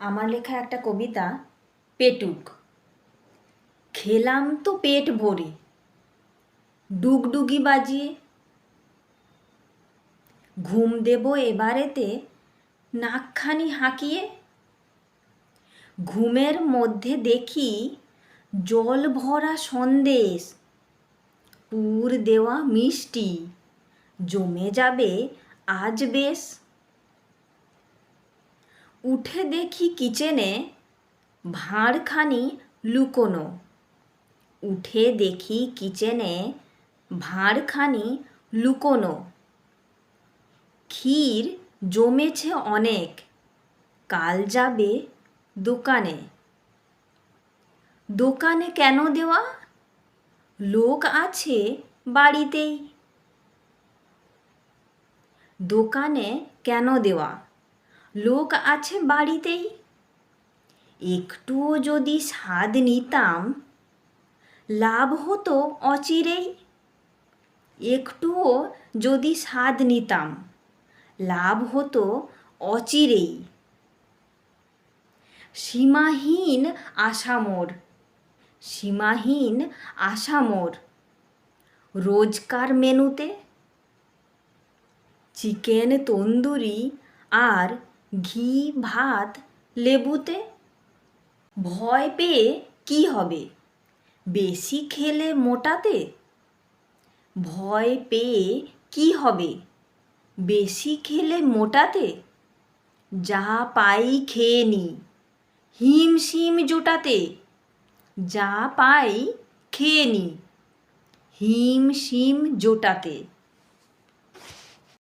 আমার লেখা একটা কবিতা, পেটুক। খেলাম তো পেট ভরে, ডুগডুগি বাজিয়ে। ঘুম দেব এবারেতে, নাকখানি হাঁকিয়ে। ঘুমের মধ্যে দেখি জল ভরা সন্দেশ, পুর দেওয়া মিষ্টি, জমে যাবে আজ বেশ উঠে দেখি কিচেনে ভাঁড়খানি লুকোনো। উঠে দেখি কিচেনে ভাঁড়খানি লুকোনো। ক্ষীর জমেছে অনেক, কাল যাবে দোকানে। দোকানে কেন দেওয়া? লোক আছে বাড়িতেই। দোকানে কেন দেওয়া? লোক আছে বাড়িতেই। একটুও যদি স্বাদ নিতাম, লাভ হতো অচিরেই। একটুও যদি স্বাদ নিতাম, লাভ হতো অচিরেই। সীমাহীন আশা মোর, সীমাহীন আশা মোর। রোজকার মেনুতে, চিকেন, তন্দুরি আর ঘি, ভাত, লেবুতে ভয় পেয়ে কি হবে? বেশি খেলে মোটাতে? ভয় পেয়ে কি হবে? বেশি খেলে মোটাতে? যা পাই খেয়ে নি। হিম শিম জোটাতে। যা পাই খেয়ে নি। হিম শিম জোটাতে।